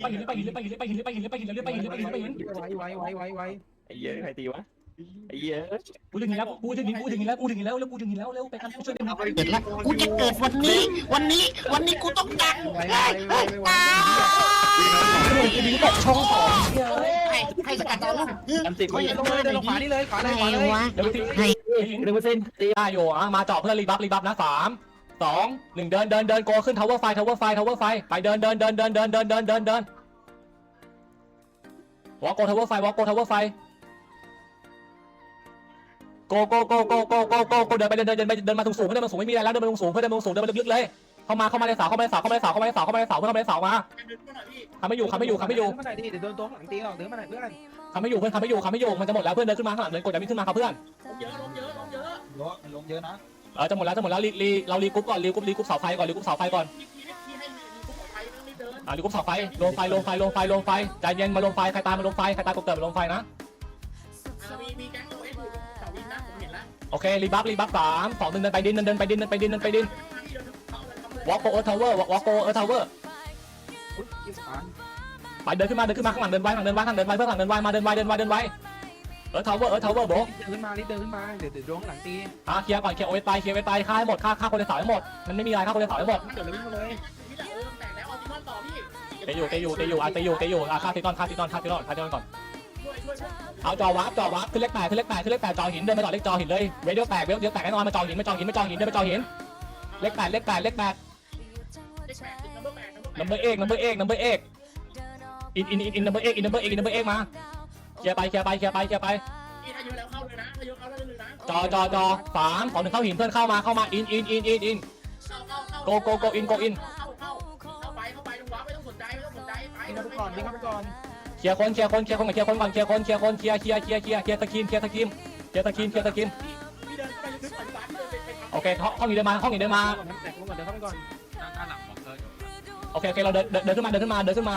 ไปหินไปหินไปหินไปหินไปหินไปหินไปหินไปหินไปหินไปหินไว้ไว้ไว้ไว้ไว้ไอ้เหี้ยใครตีวะไอ้เหี้ยกูถึงหินแล้วกูถึงหินกูถึงหินแล้วกูถึงหินแล้วแล้วกูถึงหินแล้วเร็วไปกันช่วยกันเกิดละกูจะเกิดวันนี้ วันนี้ วันนี้กูต้องดังไว้ไว้ไว้ไว้กูดึงตกช่องสองให้ให้สกัดดาวรุ่งอันติดลงเลยเดินลงขวานี่เลยขวาเลยขวาเลยเดี๋ยวทีให้หนึ่งเปอร์เซ็นต์ตีได้โยอะมาเจาะเพื่อรีบัฟรีบัฟนะสาม สองหนึ่งเดินเดินเดินโกขึ้นทาวเวอร์ไฟทาวเวอร์ไฟทาวเวอร์ไฟไปเดินเดินเดินเดินเดินเดินเดินเดินเดินวอลโกทาวเวอร์ไฟวอลโกทาวเวอร์ไฟโกโกโกโกโกโกโกโกเดินไปเดินเดินเดินไปเดินมาสูงสูงเพื่อเดินมาสูงไม่มีอะไรแล้วเดินมาสูงเพื่อเดินมาสูงเดินมาลึกๆเลยเข้ามาเข้ามาในเสาเข้ามาในเสาเข้ามาในเสาเข้ามาในเสาเข้ามาในเสาเพื่อเข้ามาในเสามาทำไม่อยู่ทำไม่อยู่ทำไม่อยู่เมื่อไหร่ดิเดี๋ยวโดนตัวหลังตีหรอกเดินมาไหนเพื่อนทำไม่อยู่เพื่อนทำไม่อยู่ทำไม่อยู่มันจะหมดแล้วเพื่อนเดินขึ้นมาข้างหลังเดินกดดันขึ้นมาครับเพื่อนเยอะลงเยอะนะ เออจะหมดแล้วจะหมดแล้วรีรีเรารีกรุ๊ปก่อนรีกรุ๊ปรีกรุ๊ปเสาไฟก่อนรีกรุ๊ปเสาไฟก่อนอ่ารีกรุ๊ปเสาไฟลงไฟลงไฟลงไฟลงไฟใจเย็นมาลงไฟใครตายมาลงไฟใครตายกดเกิดมาลงไฟนะโอเครีบัฟรีบัฟสามสองหนึ่งเดินไปดินเดินไปดินเดินไปดินเดินไปดินวอล์กโกเออร์ทาวเวอร์วอล์กโกเออร์ทาวเวอร์ไปเดินขึ้นมาเดินขึ้นมาข้างหลังเดินไวข้างหลังเดินไวข้างหลังเดินไวเพื่อนข้างหลังเดินไวมาเดินไวเดินไวเดินไว เออทาวเวอร์เออทาวเวอร์โบเดินขึ้นมานิดเดินขึ้นมาเดี๋ยวเดี๋ยวโดนหลังตีอ่าเคลียร์ก่อนเคลียร์โอเอตายเคลียร์โอเอตายฆ่าให้หมดฆ่าฆ่าคนในเสาให้หมดมันไม่มีอะไรฆ่าคนในเสาให้หมด เดี๋ยวเลยวิ่งมาเลยเตะอยู่เตะอยู่เตะอยู่อะเตะอยู่เตะอยู่อะฆ่าติตอนฆ่าติตอนฆ่าติตอนฆ่าติตอนก่อนเอาจอวาร์ปจอวาร์ปขึ้นเลขแปดขึ้นเลขแปดขึ้นเลขแปดจอหินเดินไปจอเลขจอหินเลยเวดีโอแตกเวดีโอแตกแน่นอนมาจอหินมาจอหินมาจอหินเดินไปจอหินเลขแปดเลขแปดเลขแปดนัมเบอร์เอกนัมเบอร์เอกนัมเบอร์เอกอินอินอินอินนัมเบอร์เอกอินนัมเบอร์เอกอินนัมเบอร์เอกมา เคลียร์ไปเคลียร์ไปเคลียร์ไปเคลียร์ไปจอจอจอสามสองหนึ่งเข้าหินเพื่อนเข้ามาเข้ามาอินอินอินอินอินโกโกโกอินโกอินวิ่งเข้าไปก่อนวิ่งเข้าไปก่อนเคลียร์คนเคลียร์คนเคลียร์คนก่อนเคลียร์คนก่อนเคลียร์คนเคลียร์คนเคลียร์เคลียร์เคลียร์เคลียร์เคลียร์ตะคิมเคลียร์ตะคิมเคลียร์ตะคิมเคลียร์ตะคิมโอเคห้องห้องนี้เดินมาห้องนี้เดินมาแตกลงก่อนเดินเข้าไปก่อนโอเคโอเคเราเดินเดินเดินขึ้นมาเดินขึ้นมาเดินขึ้นมา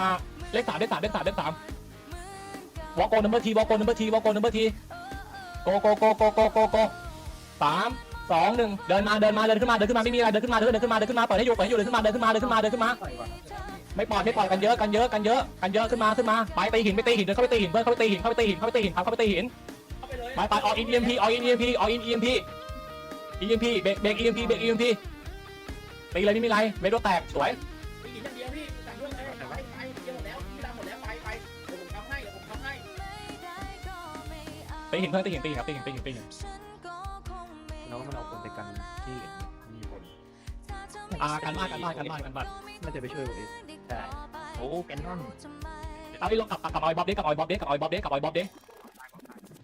เลขสามเลขสามเลขสามเลขสาม วอลโกนัมเบอร์ทีวอลโกนัมเบอร์ทีวอลโกนัมเบอร์ทีโกโกโกโกโกโกโกสามสองหนึ่งเดินมาเดินมาเดินขึ้นมาเดินขึ้นมาไม่มีอะไรเดินขึ้นมาเดินขึ้นมาเดินขึ้นมาเปิดให้อยู่เปิดให้อยู่เดินขึ้นมาเดินขึ้นมาเดินขึ้นมาเดินขึ้นมาไม่ปล่อยไม่ปล่อยกันเยอะกันเยอะกันเยอะกันเยอะขึ้นมาขึ้นมาไปตีหินไปตีหินเดินเข้าไปตีหินเพื่อนเข้าไปตีหินเข้าไปตีหินเข้าไปตีหินเข้าไปตีหินไปไปออกอินเอ็มพีออกอินเอ็มพีออกอินเอ็มพีเอ็มพีเบรกเบรกเอ็มพีเบรกเอ็มพีตีเลยไม่มีไรเวโดแตกสวย ตีหินเพื่อนตีหินตีหินครับตีหินตีหินตีหินน้องมันเอาคนไปกันที่มีคน อ่ากันบ้านกันบ้านกันบ้านกันบ้านน่าจะไปช่วยผมเองใช่โอ้แกนนอนเอาไปลงกับกับออยบ๊อบเด็กกับออยบ๊อบเด็กกับออยบ๊อบเด็กกับออยบ๊อบเด็ก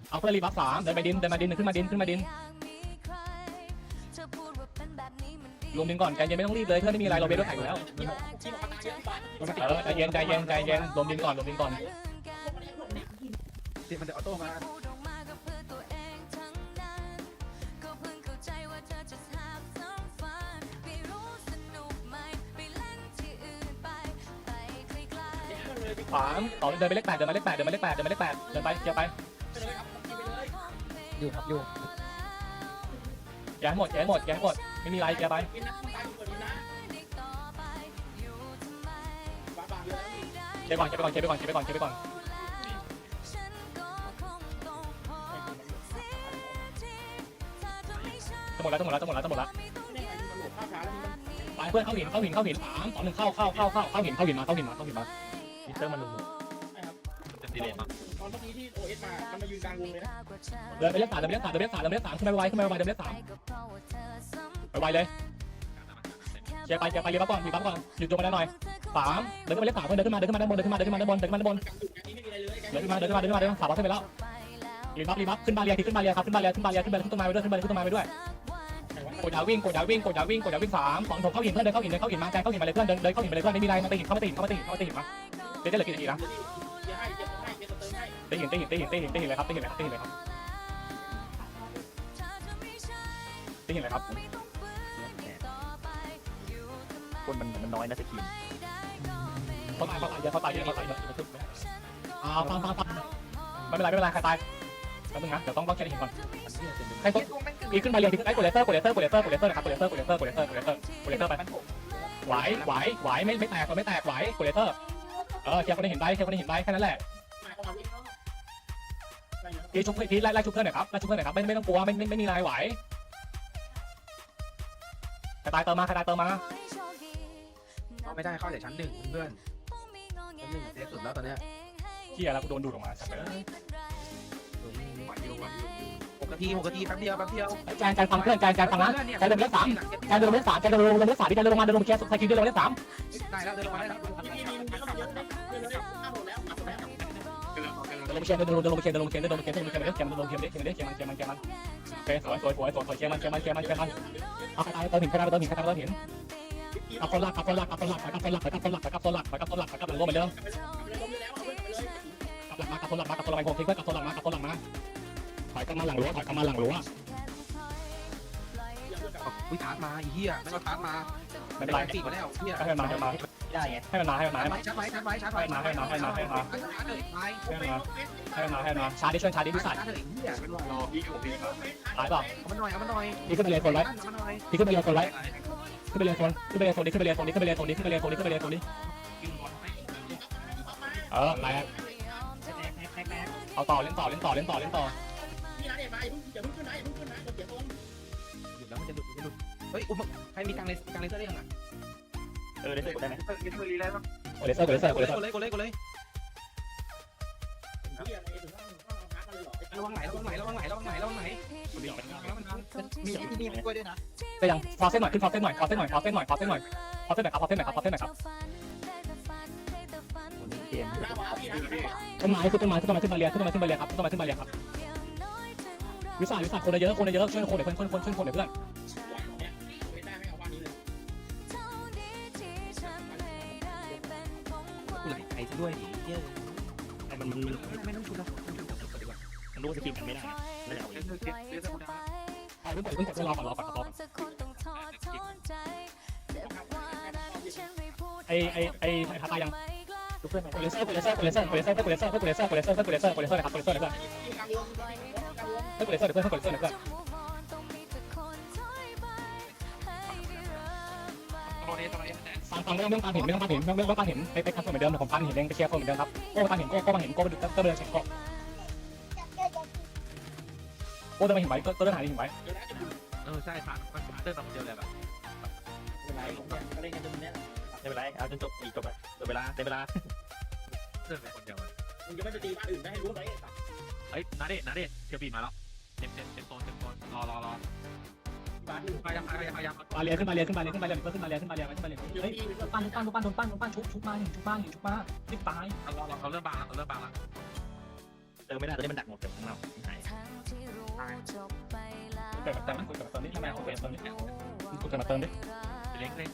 เอาเพื่อนรีบัฟสามเดินไปดินเดินมาดินขึ้นมาดินขึ้นมาดินรวมดินก่อนใจเย็นไม่ต้องรีบเลยเพื่อนไม่มีอะไรเราเบสรถแข่งอยู่แล้วเออใจเย็นใจเย็นใจเย็นรวมดินก่อนรวมดินก่อน ที่มันจะออโต้มา สามต่อเดินไปเลขแปดเดินมาเลขแปดเดินมาเลขแปดเดินมาเลขแปดเดินไปเคลียร์ไปอยู่ครับอยู่แกให้หมดแกให้หมดแกให้หมดไม่มีไรเคลียร์ไปเคลียร์ก่อนเคลียร์ไปก่อนเคลียร์ไปก่อนเคลียร์ไปก่อนเคลียร์ไปก่อนจะหมดแล้วจะหมดแล้วจะหมดแล้วจะหมดแล้วไปเพื่อนเข้าหินเข้าหินเข้าหินสามสองหนึ่งเข้าเข้าเข้าเข้าเข้าหินเข้าหินมาเข้าหินมาเข้าหินมา มิเตอร์มันลงจะตีเลยมั้งตอนเมื่อกี้ที่โอเอสมา มันมายืนกลางวงเลยนะเดินไปเลขสามเดินไปเลขสามเดินไปเลขสามเดินไปเลขสามขึ้นไปไวขึ้นไปไวเดินไปเลขสามไปไวเลยเคลียร์ไปเคลียร์ไปเรียบก่อนรีบก่อนหยุดจงไปแล้วหน่อยสามเดินขึ้นไปเลขสามเดินขึ้นมาเดินขึ้นมาด้านบนเดินขึ้นมาเดินขึ้นมาด้านบนเดินขึ้นมาด้านบนเดินขึ้นมาเดินขึ้นมาเดินขึ้นมาเดินขึ้นมาสามวันขึ้นไปแล้วรีบัฟรีบัฟขึ้นบาเรียขึ้นบาเรียครับขึ้นบาเรียขึ้นบาเรียขึ้นบาเรียขึ้นต้นไม้ไปด้วยขึ้นบาเรียขึ้นต้นไม้ไปด้วยกดยาวิ่งกดยาวิ่งกดยาวิ่งกดยาวิ่งสามสองถกเข้าหินเพื่อนเดินเข้าหินเดินเข้าหินมาแกเข้าหินมาเลยเพื่อนเดินเดินเข้าหินมาเลยเพื่อนไม่มีอะไรมาตีหินเข้ามาตีหินเข้ามาตีหินเข้ามาตีหินมา เดี๋ยวได้เหลือกี่นาทีนะตีหินตีหินตีหินตีหินตีหินเลยครับตีหินเลยครับตีหินเลยครับตีหินเลยครับคนมันมันน้อยนะสกินเขาตายเขาตายเยอะเขาตายเยอะเขาตายเยอะอ่าฟังฟังฟังไม่เป็นไรไม่เป็นไรใครตายแป๊บนึงนะเดี๋ยวต้องต้องเช็คหินก่อนใครกดอีขึ้นมาเรียนอีกไอ้กดเลเซอร์กดเลเซอร์กดเลเซอร์กดเลเซอร์นะครับกดเลเซอร์กดเลเซอร์กดเลเซอร์กดเลเซอร์กดเลเซอร์ไปไหวไหวไหวไม่ไม่แตกไม่แตกไหวกดเลเซอร์ เออเคลียร์คนที่เห็นใบเคลียร์คนที่เห็นใบแค่นั้นแหละพีชุบพีไล่ไล่ชุบเพื่อนหน่อยครับไล่ชุบเพื่อนหน่อยครับไม่ไม่ต้องกลัวไม่ไม่ไม่มีอะไรไหวกระตายเติมมากระตายเติมมาเข้าไม่ได้เข้าแต่ชั้นหนึ่งเพื่อนชั้นหนึ่งเซฟสุดแล้วตอนเนี้ยเฮียแล้วกูโดนดูดออกมาสักเลยไหวอยู่ไหวอยู่ หกนาทีหกนาทีแป๊บเดียวแป๊บเดียวแจนแจนฟังเพื่อนแจนแจนฟังนะแจนเดินเลือดสามแจนเดินเลือดสามแจนเดินเลือดสามพี่แจนเดินลงมาเดินลงเคลียร์สกิลเดินลงเลือดสามได้แล้วเดินลงมาได้แล้วเดินลงเคลียร์เดินลงเดินลงเคลียร์เดินลงเคลียร์เดินลงเคลียร์เดินลงเคลียร์เดินลงเคลียร์เดินลงเคลียร์เดินลงเคลียร์เดินลงเคลียร์เดินลงเคลียร์มันเคลียร์มันเคลียร์มันโอเคสวยสวยสวยสวยสวยเคลียร์มันเคลียร์มันเคลียร์มันเคลียร์มันเอากระตายเติมหินกระตายเติมหินกระตายเติมหินกับคนหลักกับคนหลักกับคนหลักกับคนหลักกับคนหลักกับคนหลักกับคนหลักกับคนหลักกับหลังรวมเหมือนเดิมกับหลักมากับคนหลักมากับคนหลักมาโคกับคนหลักมากับคนหลักมาถ อยกลับมาหลังรั้วถอยกลับมาหลังรั้วอุ้ยทาร์มาอีเหี้ยไม่ก็ทาร์มาไม่เป็นไรสี่มาแล้วเหี้ยให้มันมาให้มันมาได้ไงให้มันมาให้มันมาให้มันชัดไว้ชัดไว้ชัดไว้ให้มาให้มาให้มาให้มาเลยไปให้มันมาให้มันมาชาร์จดิช่วยชาร์จดิพิสัยเลยเหี้ยเป็นว่ารอตายเปล่าเอามันหน่อยเอามันหน่อยพี่ขึ้นไปเรียนคนไว้เอามันหน่อยพี่ขึ้นไปเรียนคนไว้ขึ้นไปเรียนคนขึ้นไปเรียนคนนี้ขึ้นไปเรียนคนนี้ขึ้นไปเรียนคนนี้ขึ้นไปเรียนคนนี้ขึ้นไปเรียนคนนี้เออไปเอาต่อเล่นต่อเล่นต่อเล่นต่อเล่นต่อ เฮ้ยอุ้มใครมีกลางเลสกลางเลเซอร์ได้ยังอะเออได้ใส่กดได้ไหมเลเซอร์เลเซอร์รีแล้วโอเลเซอร์โอเลเซอร์โอเลเซอร์กดเลยกดเลยกดเลยระวังไหลระวังไหลระวังไหลระวังไหลระวังไหลมีที่นี่กล้วยด้วยนะก็ยังฟอสเส้นหน่อยขึ้นฟอสเส้นหน่อยฟอสเส้นหน่อยฟอสเส้นหน่อยฟอสเส้นหน่อยฟอสเส้นหน่อยครับฟอสเส้นหน่อยครับฟอสเส้นหน่อยครับเกมต้นไม้ขึ้นต้นไม้ขึ้นต้นไม้ขึ้นมาเรียนขึ้นต้นไม้ขึ้นมาเรียนครับต้นไม้ขึ้นมาเรียนครับวิสาวิสาคนเยอะคนเยอะช่วยคนหน่อยเพื่อนคนช่วยคนหน่อยเพื่อน ด้วยดิเหี้ยไอ้มันมันไม่ต้องชุดแล้วดีกว่ามันรู้สกิลมันไม่ได้ไม่ได้เอาเลเซอร์เลเซอร์กูได้เอาเพิ่งเปิดเพิ่งเปิดรอก่อนรอก่อนรอก่อนไอไอไอไอทาตายังทุกเพื่อนโอเลเซอร์โอเลเซอร์โอเลเซอร์โอเลเซอร์โอเลเซอร์โอเลเซอร์โอเลเซอร์โอเลเซอร์โอเลเซอร์นะครับโอเลเซอร์นะครับโอเลเซอร์เพื่อนโอเลเซอร์เพื่อนโอเลเซอร์เพื่อนตอนนี้ตอนนี้ ฟังฟังไม่องไม่องฟังเห็นไม่องฟังเห็นไม่องไม่องฟังเห็นไปไปคัดคนเหมือนเดิมผมฟังเห็นเองไปเคลียร์คนเหมือนเดิมครับโก้ฟังเห็นโก้โก้ฟังเห็นโก้ไปดูก็เดินเช็คโก้โก้เดินมาเห็นไว้ก็เดินหายเห็นไว้เออใช่ทางมันเติมมาคนเดียวเลยแบบไม่เป็นไรก็เล่นกันจนเนี้ยไม่เป็นไรเอาจนจบอีกจบไปจบเวลาในเวลาเติมไปคนเดียวมึงจะไม่ไปตีบ้านอื่นไม่ให้รู้ไหมเฮ้ยนาเดชนาเดชเชียวปีมาแล้วเต็มเต็มเต็มโซนเต็มโซนรอรอรอ มพยายามพยายามมาเรียขึ้นมาเรียขึ้นมาเรียขึ้นมาเรียขึ้นมาเรียขึ้นมาเรียขึ้นมาเรียเฮ้ยปั้นปั้นปั้นโดนปั้นโดนปั้นชุบชุบมาหนึ่งชุบมาหนึ่งชุบมารีบตายเราเราเริ่มบางแล้วเราเริ่มบางแล้วเติมไม่ได้ตอนนี้มันดักหมดเต็มข้างนอกหายแต่แต่มันคุยกับตอนนี้ทำไมเขาเป็นตอนนี้มันคุยกับมาเติมดิเล็กเล็ก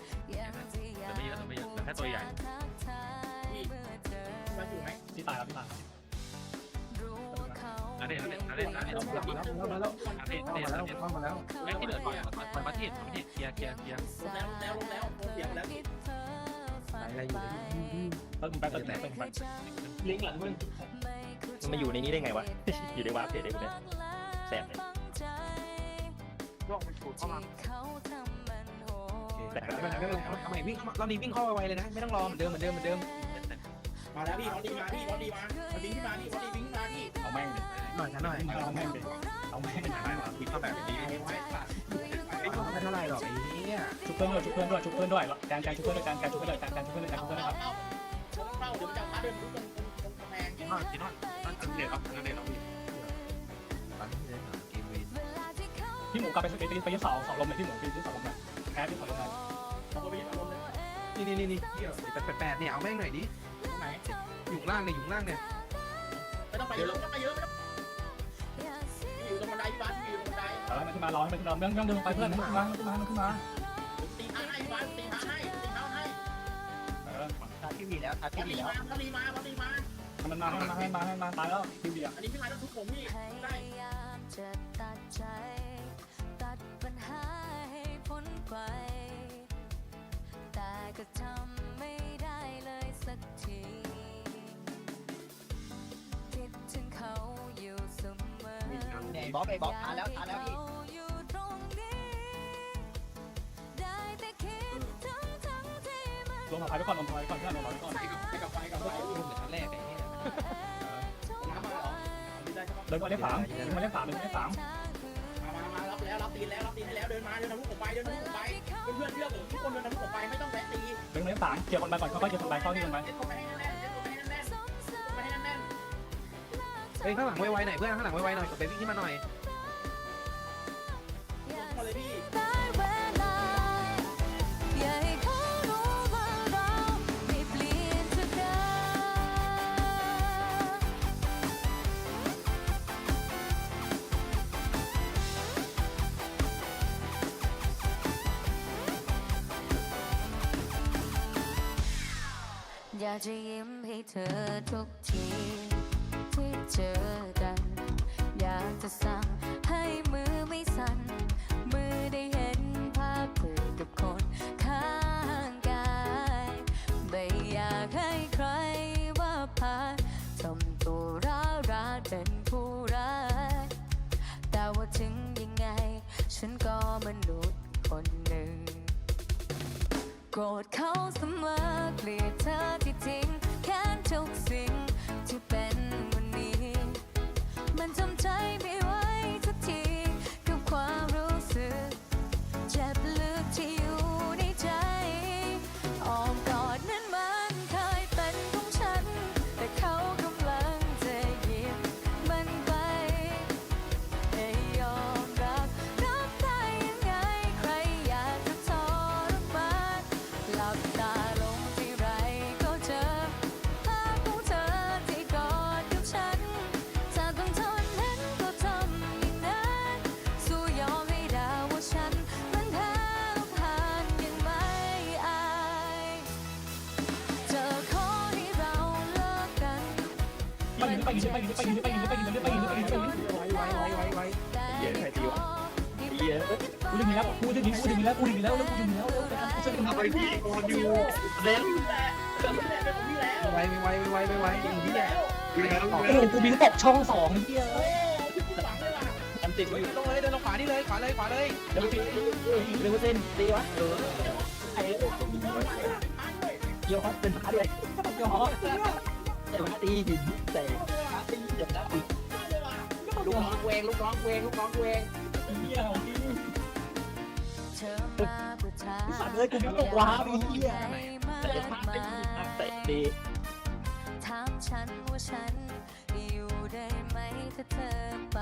แต่ไม่เยอะแต่ไม่เยอะแต่แค่ตัวใหญ่ที่ตายแล้วที่ตาย อาเดนอาเดนอาเดนอาเดนอาเดนมาแล้วอาเดนอาเดนอาเดนเข้ามาแล้วไอ้ที่เหลือก่อนก่อนมาที่มาที่เคลียร์เคลียร์เคลียร์แล้วแล้วแล้นเสียงแล้วอะไรอยู่ต้นไปต้นไปต้นไปลิงหลังมึงมันมาอยู่ในนี้ได้ไงวะ อยู่ในวาร์ปเพจได้กูเนี่ยแสบเลยย่องมันสูดเข้ามาแต่ไม่เป็นไรไม่เป็นไรเอาใหม่วิ่งเราดีวิ่งเข้าไวเลยนะ ไม่ต้องรอเหมือนเดิมเหมือนเดิมเหมือนเดิมมาแล้วพี่เขนดีมาพี่เขนดีมาพี่มาพี่เขาดีวิ่งมาพี่เอาแม่งเลย หน่อยฉันหน่อยเอาแม่งดิเอาแม่งดิคิดเข้าแบบนี้ไม่เท่าไรหรอกไอ้เนี่ยชุบเพื่อนด้วยชุบเพื่อนด้วยชุบเพื่อนด้วยแจนแจนชุบเพื่อนด้วยแจนแจนชุบเพื่อนด้วยแจนแจนชุบเพื่อนด้วยแจนชุบเพื่อนด้วยครับเป้าเดี๋ยวจะพาเดินตรงตรงตรงกำแพงที่นอนที่นอนนั่นเด็ดครับนั่นเด็ดครับเกมเวพี่หมูกลับไปไปไปยึดเสาเสาลมเลยพี่หมูไปยึดเสาลมเลยแพ้ที่เสาลมเลยเอาไปยึดอารมเลยนี่นี่นี่นี่แปดแปดเนี่ยเอาแม่งหน่อยดิตรงไหนอยู่ล่างเนี่ยอยู่ล่างเนี่ยไม่ต้องไปเยอะไม่ต้องไปเยอะ ไม่ต้องอยู่ตรงบันไดพี่บ้านอยู่ตรงบันไดเออมันขึ้นมารอมันขึ้นมาเรื่องเรื่องเดินไปเพื่อนมันขึ้นมามันขึ้นมามันขึ้นมาตีเท้าให้บ้ตีเท้าให้ตีเท้าให้เออทาที่มีแล้วทาที่มีดีแล้วมาบอดีมาบอดีมามันมาให้มาให้มาให้มาตายแล้วคิวเดียอันนี้พี่มาต้องทุบผมพี่ได้จะตัดใจ ตัดปัญหาให้พ้นไป แต่ก็ทำไม่ได้เลยสักที บ๊อบไอ้บ๊อบทาแล้วทาแล้วพี่เขาอยู่ตรงนี้ได้แต่คิดทั้งทั้งที่มันลงมาพายไปก่อนลงมาพายไปก่อนเพื่อนลงมาไปก่อนทำไปกับไฟกับไฟเหมือนชั้นแรกไอ้เนี่ยน้ำมาเหรอได้ใช่ปะเดินมาเลขสามเดินมาเลขสามเดินมาเลขสามมามามารับแล้วรับตีนแล้วรับตีนให้แล้วเดินมาเดินทะลุผมไปเดินทะลุผมไปเพื่อนๆเชื่อผมทุกคนเดินทะลุผมไปไม่ต้องแวะตีเดินมาเลขสามเกี่ยวคนไปก่อนค่อยๆเกี่ยวคนไปเข้าที่กันไป เฮ้ยข้างหลังไวๆหน่อยเพื่อนข้างหลังไวๆหน่อยกดไปวิ่งขึ้นมาหน่อยๆเข้าเลยพี่อยากจะยิ้มให้เธอทุกที to the ไปยิงไปยิงไปยิงไปยิงไปยิงไปยิงไปยิงไปยิงไปยิงไปยิงไวไวไวไวเหี้ยใครตีวะเหี้ยกูจะมีแล้วกูจะมีกูจะมีแล้วกูจะมีแล้วแล้วกูจะมีแล้วกูจะมีแล้วทำไมพี่โอนอยู่เล่นเป็นพี่แล้วไวไวไวไวไวพี่แล้ววิ่งแล้วโอ้กูบินตกช่องสองเฮียโอ้พี่หวังเลยว่ะอันติดเฮ้ยลงเลยเดินลงขวานี่เลยขวาเลยขวาเลยเดี๋ยวตีเร็วเส้นตีวะเออไอ้เกี่ยวครับเป็นพันเลยเกี่ยวฮอ แต่ว่าตีหินแต่ตีจะได้ลูกน้องเวงลูกน้องเวงลูกน้องเวงเหี้ยของพี่เธอมาเพื่อถามสัตว์เลยกูไม่ตกว้าไอ้เฮียแต่จะพาไปแต่ตีถามฉันว่าฉันอยู่ได้ไหมถ้าเธอไป